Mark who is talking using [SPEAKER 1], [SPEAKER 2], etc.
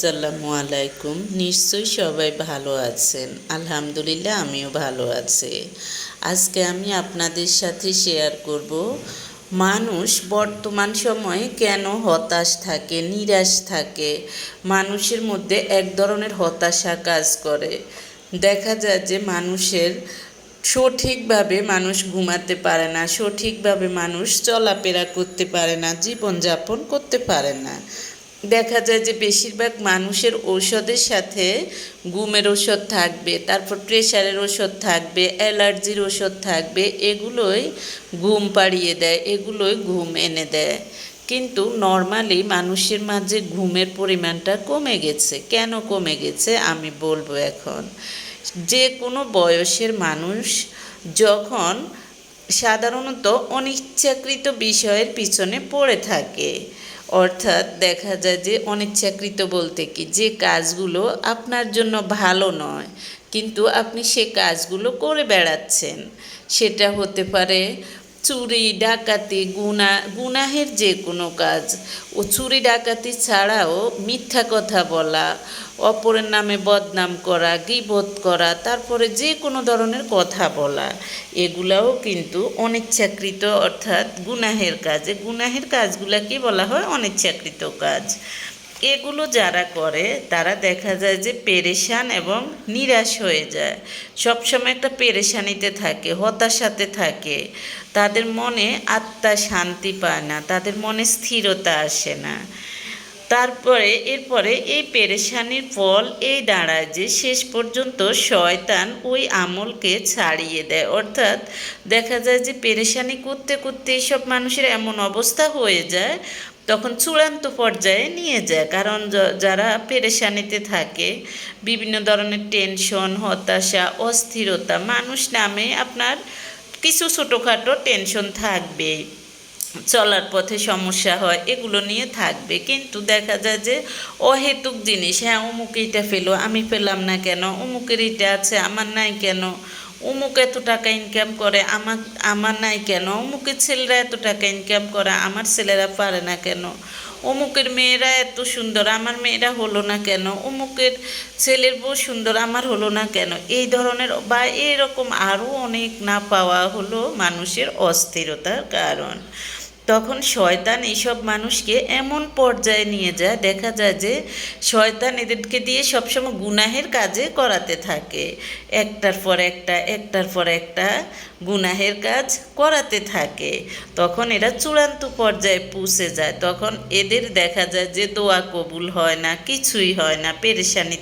[SPEAKER 1] আসসালামু আলাইকুম। নিশ্চয়ই সবাই ভালো আছেন। আলহামদুলিল্লাহ, আমিও ভালো আছি। আজকে আমি আপনাদের সাথে শেয়ার করব, মানুষ বর্তমান সময়ে কেন হতাশ থাকে, নিরাশ থাকে? মানুষের মধ্যে এক ধরনের হতাশা কাজ করে। দেখা যায় যে মানুষের সঠিকভাবে মানুষ ঘুমাতে পারে না, সঠিকভাবে মানুষ চলাফেরা করতে পারে না, জীবনযাপন করতে পারে না। দেখা যায় যে বেশিরভাগ মানুষের ঔষধের সাথে ঘুমের ওষুধ থাকবে, তারপর প্রেশারের ওষুধ থাকবে, অ্যালার্জির ওষুধ থাকবে, এগুলোই ঘুম পাড়িয়ে দেয়, এগুলোই ঘুম এনে দেয়। কিন্তু নর্মালি মানুষের মাঝে ঘুমের পরিমাণটা কমে গেছে। কেন কমে গেছে আমি বলব এখন? যে কোনো বয়সের মানুষ যখন সাধারণত অনিচ্ছাকৃত বিষয়ের পিছনে পড়ে থাকে। অর্থাৎ দেখা যায় যে অনিচ্ছাকৃত বলতে কি? যে কাজগুলো আপনার জন্য ভালো নয়, কিন্তু আপনি সে কাজগুলো করে বেড়াচ্ছেন। সেটা হতে পারে চুরি, ডাকাতি গুণা গুনাহের যে কোনো কাজ। ও চুরি, ডাকাতি ছাড়াও মিথ্যা কথা বলা, অপরের নামে বদনাম করা গিবোধ করা, তারপরে যে কোনো ধরনের কথা বলা, এগুলাও কিন্তু অনিচ্ছাকৃত, অর্থাৎ গুনাহের কাজ। গুনাহের কাজগুলাকে বলা হয় অনিচ্ছাকৃত কাজ। এগুলো যারা করে, তারা দেখা যায় যে পেরেশান এবং নিরাশ হয়ে যায়। সবসময় একটা পেরেশানিতে থাকে, হতাশাতে থাকে। তাদের মনে আত্মা শান্তি পায় না, তাদের মনে স্থিরতা আসে না। তারপরে, এরপরে এই পেরেশানির ফল এই দাঁড়ায় যে শেষ পর্যন্ত শয়তান ওই আমলকে ছাড়িয়ে দেয়। অর্থাৎ দেখা যায় যে পেরেশানি করতে করতে এইসব মানুষের এমন অবস্থা হয়ে যায় তখন চূড়ান্ত পর্যায়ে নিয়ে যায়। কারণ যারা পেরেশানিতে থাকে, বিভিন্ন ধরনের টেনশন, হতাশা, অস্থিরতা, মানুষ নামে আপনার কিছু ছোটোখাটো টেনশন থাকবে। চলার পথে সমস্যা হয়, এগুলো নিয়ে থাকবে। কিন্তু দেখা যায় যে অহেতুক জিনিস হ্যাঁ অমুক এইটা ফেলো, আমি পেলাম না কেন? অমুকের এইটা আছে, আমার নাই কেন? অমুক এত টাকা ইনকাম করে, আমার আমার নাই কেন? অমুকের ছেলেরা এত টাকা ইনকাম করে, আমার ছেলেরা পারে না কেন? অমুকের মেয়েরা এত সুন্দর, আমার মেয়েরা হলো না কেন? অমুকের ছেলের বউ সুন্দর, আমার হলো না কেন? এই ধরনের বা এরকম আরও অনেক না পাওয়া হলো মানুষের অস্থিরতার কারণ। তখন শয়তান এইসব মানুষকে এমন পর্যায়ে নিয়ে যায়, দেখা যায় যে শয়তান এদেরকে দিয়ে সবসময় গুনাহের কাজে করাতে থাকে। একটার পর একটা, একটার পর একটা গুনাহের কাজ করাতে থাকে। তখন এরা চূড়ান্ত পর্যায়ে পুষে যায়। তখন এদের দেখা যায় যে দোয়া কবুল হয় না, কিছুই হয় না, পেরেশানি